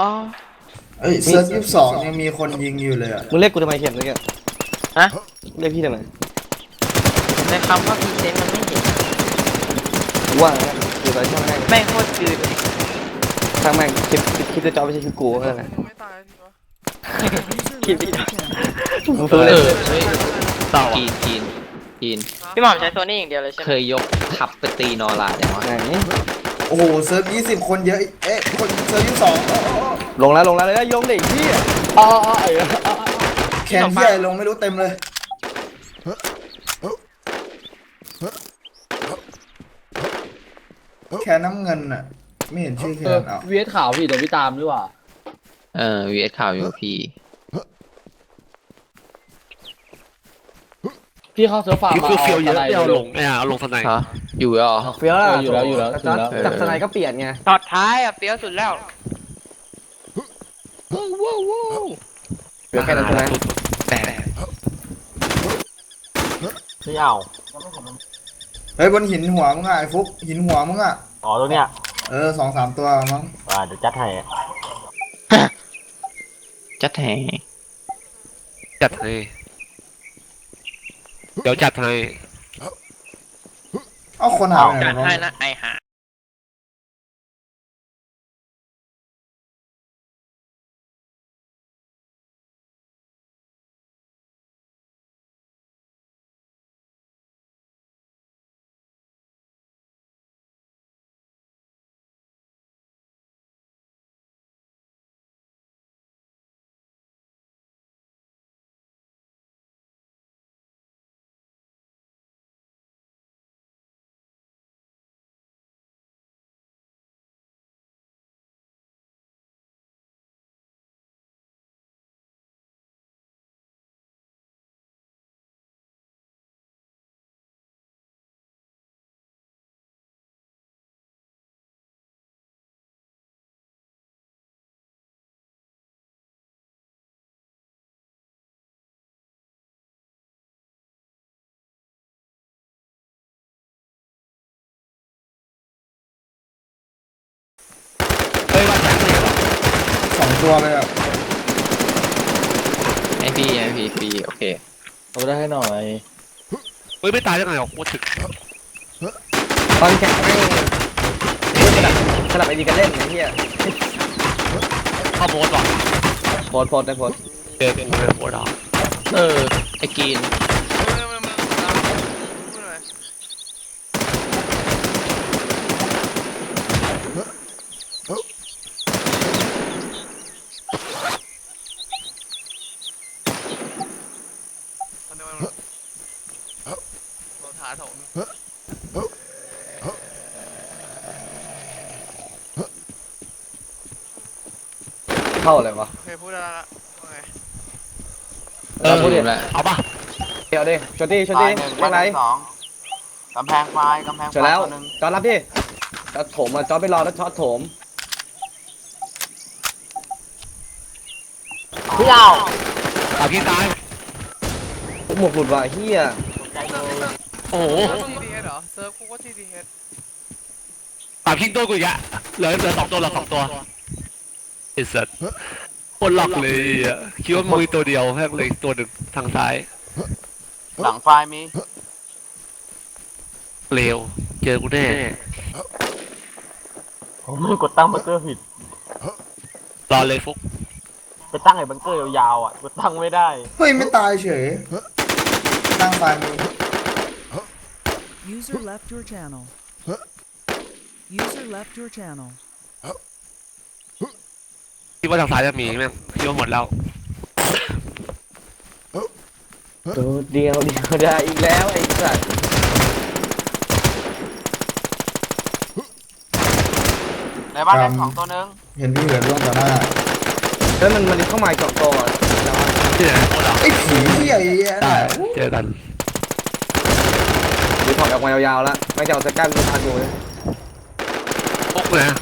อ๋อ เอ้ยเซิร์ฟยี่สิบสองยังมีคนยิงอยู่เลยอะมึงเรียกกูทำไมเข็มเลยแกฮะ เรียกพี่ทำไมในคำว่าพรีเซนต์มันไม่เห็นกูว่านะคือตอนช่างแม่งแม่งโคตรจืดช่างแม่งคลิปคลิปจะจอไม่ใช่คลิปกูนั่นแหละไม่ตายทีวะคลิปพี่มึงเอซื้อเลยอเฮ้ยต่อจีนจีนจีนพี่หม่อมใช้โซนี่อย่างเดียวเลยใช่ไหเคมยยกทัพไปตีนอราอย่างวะไหน โอ้โหเซิร์ฟยี่สิบคนเยอะเอ๊ะคนเซิร์ฟยี่สิบสองอ๋ออ๋ออ๋อลงแล้วลงแล้วเลยยงเด็กพี่อ๋ออ๋อไอ้อ๋อแคนที่ใหญ่ลงไม่รู้เต็มเลยแคนน้ำเงินอะ ไม่เห็นชื่อแคเออนเอาวีเอสข่าวพี่เดี๋ยวพี่ตามดีกว่าเออวีเอสข่าวอยู่กับพี่ พี่เข้าเซิร์ฟฟาร์มคือมาคือเฟียวเยอะสไนไม่เอาด์ลงไม่เอาลงสไนด์ฮะ อยู่แล้วเหรอ เฟี้ยวละเอออยู่แล้วอยู่แล้วจากอยู่แล้วจากสไนก็เปลี่ยนไงตอดท้ายอะเปรี้ยวสุดแล้วเฟี้ยวแค่นั้นใช่ไหมแต่ไม่เอาเฮ้ยบนหินหัวมึงอะไอ้ฟุกหินหัวมึงอะอ๋อตัวเนี้ยเออสองสามตัวมั้งอ่าเดี๋ยวจัดให้จัดแห่จัดให้เดี๋ยวจัดให้ เอาคนหาไปไหนจัดวะให้นะไอ สองตัวเลยอะไอพี่ไอพี่ฟรีโอเคเอาได้ให้หน่อยเฮ้ยไม่ตายได้ไงหรอโคตรถึกตอนแข่งไม่สลับสลับไอดีกันเล่นไอ้เหี้ยเข้าโบสหรอโพสต์โพสต์ได้โพสต์เจอกูเลยโบสหรอเออไอกีน เออมันมันมันพูดหน่อยตอนนี้มันเราถาโถม เข้าอะไรวะโอเคพูดได้ละว่าไงเออรู้แล้วเอาป่ะเดี๋ยวดิชดดี้ชดดี้ว่าไงสองกำแพงไฟกำแพงไฟเสร็จแล้วตัวหนึ่งจอดรับดิจอดโถมมาจอดไปรอแล้วจอดโถมไม่เอาเอาพี่ตายหมวกหลุดว่ะเฮียใจเลยโอ้โห TDS เหรอเซิร์ฟกูก็ TDS ปากทิ้งตัวกูอีกอะเหลือเหลือสองตัวเหลือสองตัว ไอ้สัสโคตรหลอกเลยอะคิดว่ามือตัวเดียวแม่งเลยตัวหนึ่งทางซ้ายหลังไฟมีเร็วเจอกูแน่ผมไม่กดตั้งบังเกอร์ผิด รอเลยฟุกไปตั้งไอ้บังเกอร์ยาวๆอะกดตั้งไม่ได้ เฮ้ย ไม่ตายเฉยตั้งไฟมี User left your channel. User left your channel. คิดว่าทางซ้ายจะมีแม่งคิดว่าหมดแล้ว ตัวเดียวเดียวได้อีกแล้วไอ้สัสในบ้านแดงสองตัวหนึงเห็นพี่เหินร่วงต่อหน้าแล้วมันมันเข้ามาอีกสองตัวอะที่ไหนโคตรหรอไอ้ผีเหี้ยไอ้เหี้ยได้น่ะเจอกันดูถอดออกมายาวๆแล้วไม่จะเอาสแกนมาทานดูเลยฟุกเลยนะ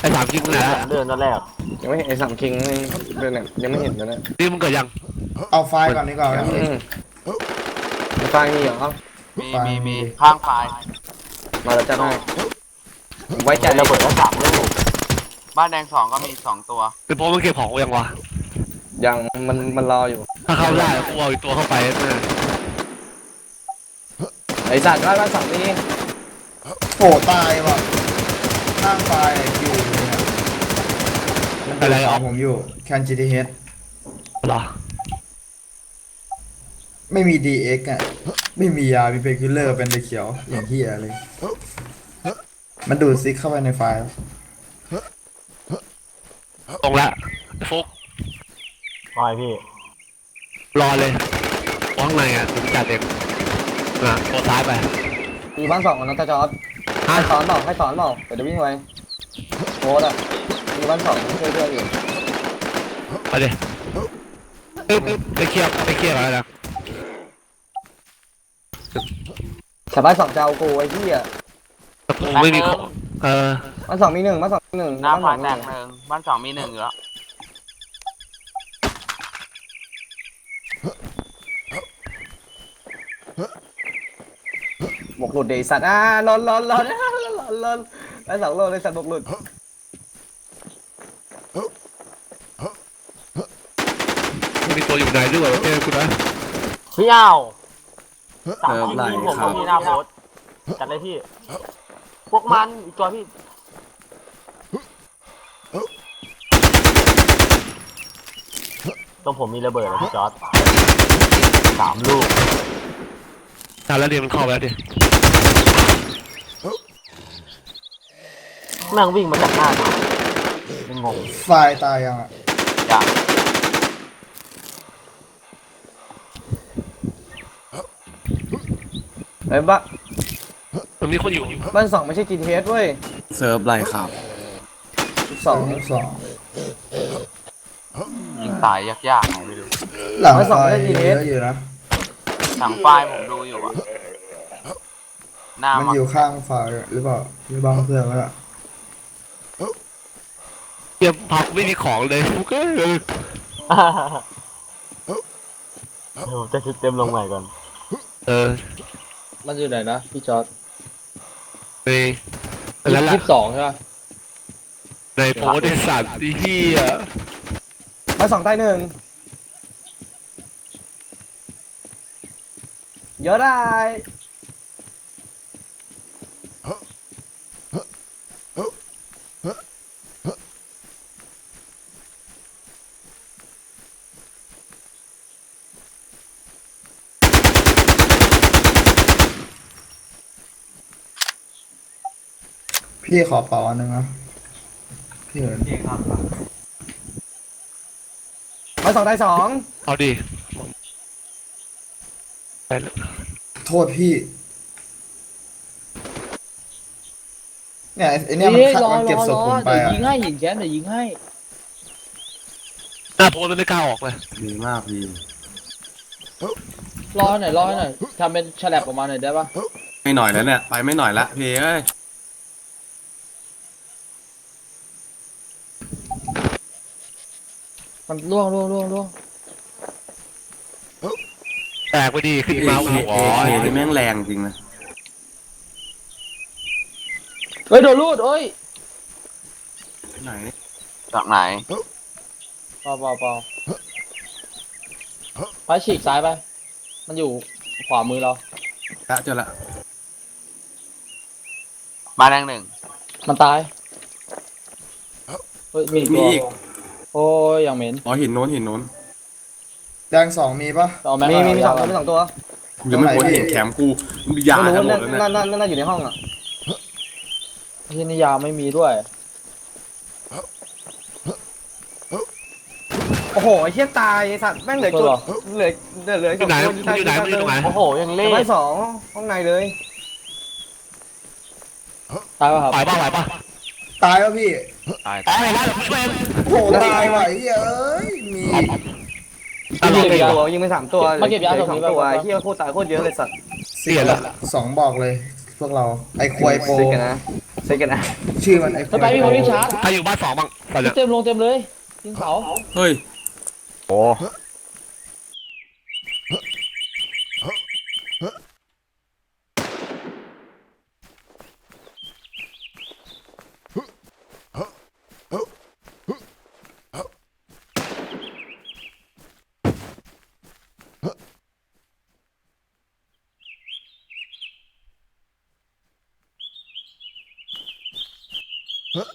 ไอ้สามจริงเลยนะเดินตอนแรก ยังไม่เห็นไอ้สามคิงนี่เดินเนี่ยยังไม่เห็นเลยนะนี่มึงเกิดยังเอาไฟก่อนดีกว่าอืมมันฟังนี่เหรอมีมีมีข้างไฟมาแล้วจะให้ผมไว้ใจระเบิดแล้วสามลูกบ้านแดงสองก็มีสองตัว เป็นเพราะมันเก็บของกูยังวะยังมันมันรออยู่ ถ้าเข้าได้กูเอาอีกตัวเข้าไปแม่ไอสัตว์บ้านบ้านสองนี่โผตายว่ะข้างไฟอยู่ เนี่ยอะไรขออองกผมอยู่แคน GTH เหรอ ไม่มี DX อะ ไม่มียามีเพนคิลเลอร์เป็นเดเขียว อย่างที่อะไร มันดูดซิกเข้าไปในไฟล์ ตรงละไอ้ฟุกปล่อยพี่ รอเลยข้างในอะถึงจัดเองอะตัวซ้ายไป มีบ้านสองนะตาจอร์ดให้สอนเปล่าให้สอนเปล่าเดี๋ยวจะวิ่งไป โค้ดอะมีบ้านสองช่วยเพื่อนอยู่ไปดิเอ้ยไปเคลียร์ไปเคลียร์อะไรนะแต่บ้านสองจะเอากูไอ้ที่อะกูไม่มีของเออบ้านสองมีหนึ่งบ้านสองมีหนึ่งหน้าบ้านฟ้าสองมีแตหกนึ่งหนึ่งบ้านสองมีหนึ่งอยู่แล้วบกหลุดเดสัตว์อ่าหลนหลนหลนหลนหลน หลนบ้สองโลเลยสัตว์บกหลุดมีตัวอยู่ไหนด้วยเจอกูนะพี่เอาสามทีมผมก็มีหน้าโพสต์จัดเลยพี่ พวกมันอีกตัวพี่ตรงผมมีระเบิดนะพี่จอร์ดสามลูกทานแล้วเรียนมันเข้าไปแล้วดิ แม่งวิ่งมาจากหน้าผมยังงงไฟล์ตายยังอะอย่าไอ้บ้ามันมีคนอยู่บ้านสองไม่ใช่ GTS เว้ยเซิร์ฟไรครับสองสองยิงตายยากๆไงไม่รู้หลังไฟล์เยอะอยู่นะถังไฟผมดูอยู่อะหน้ามันมันอยู่ข้างไฟล์หรือเปล่าหรือบ้างเพื่อนก็ได้ เตรียมพักไม่มีของเลยฟุกเอ้ยเดี๋ยวผมจะชุดเต็มลงใหม่ก่อน เออมันอยู่ไหนนะพี่จอร์ดในนั่นแหละยี่สิบสองใช่ป่ะในโพสต์ไอ้สัตว์ที่เฮียบ้านสองใต้หนึ่งเยอะได้ พี่ขอเป่าอันหนึงนะพี่เหินบ้านสองใต้สองเอาดิไปเลยโทษพี่ เนี่ยไอ้ไอเนี่ยมันขัดมันเก็บศพผมไปเดี๋ยวอะยิงให้ยิงแชมป์เดี๋ยวยิงให้หน้าโพสต์มันไม่กล้าออกเลยดีมากพี่รอให้หน่อยรอให้หน่อยทำเป็นฉลับออกมาหน่อยได้ป่ะไม่หน่อยแล้วเนี่ย ไปไม่หน่อยละพี่เอ้ย มันล่วงล่วงล่วงล่วงแตกไปดีขึ้นเอมาเคหัวเอเคนี่แม่งแรงจริงนะเฮ้ยโดนลูดเอ้ยไหนจากไหนเปล่าเปล่าเปล่าไปฉีกซ้ายไป มันอยู่ขวามือเรา ละเจอละบ้านแดงหนึ่งมันตาย เฮ้ยมีอีกมีตัวอีก โอ้ยยังเหม็นอ๋อหินโน้นหินโน้นแดงสองมีปะเอาแม็กมีมีมีสองเาตัวมีสองตัวกูยังไม่พ้นเห็นแขมกูยาไม่รู้ทั้งหมนั่ดนแล้วเนี่ยนั่นนั่นนั่นอยู่ในห้องอะที่นิยามไม่มีด้วย โอ้โหไอ้เชี่ยตายไอ้สัตว์แม่งเหลือจุดเหลือเหลือเหลืออยู่ไหนมันอยู่ไหนมันอยู่ตรงไหนโอ้โหยังเล่บ้านสองห้องในเลยตายป่ะครับไหวป่ะไหวป่ะตายปะพี่ ตายตายแล้วช่วยโอ้โหตายว่ะไอ้เหี้ยเอ้ยมียิงไปตัวยิงไปสามตัวมาเก็บยาหลืตรองนี้สองตัวไปไอ้เชี่ยโคตรตายโคตรเยอะเลยสัตว์เสียแล้วสองบอกเลย พวกเราไอ้ควายโปเซ็กันนะเซ็กันนะชื่อมันไอ้คถ้าวายไปมีโปคนวิ่งชาร์จใครอยู่บ้านสองบ้างตอนเนี้ยเต็มลงเต็มเลยยิงเสาเฮ้ยโอ้ Oh.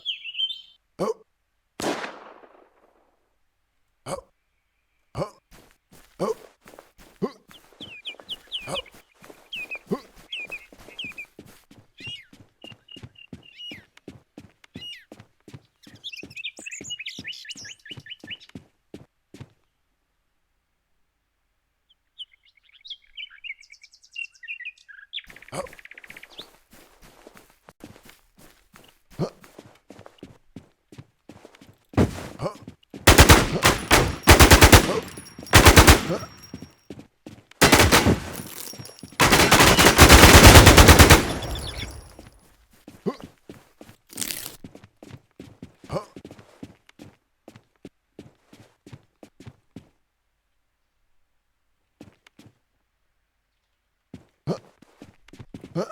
Oh.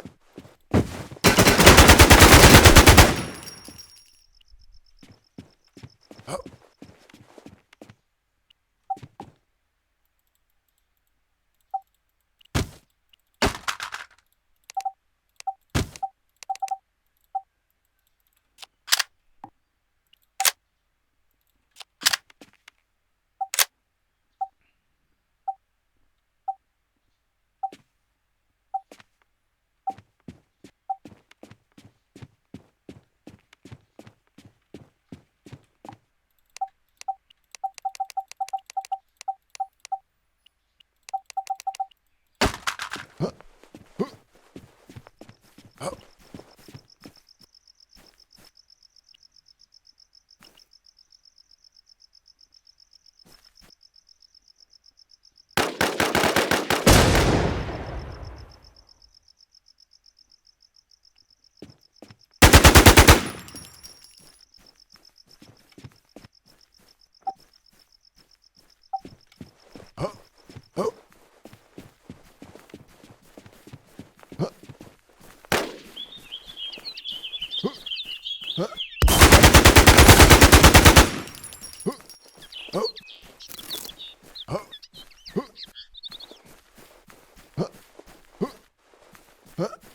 But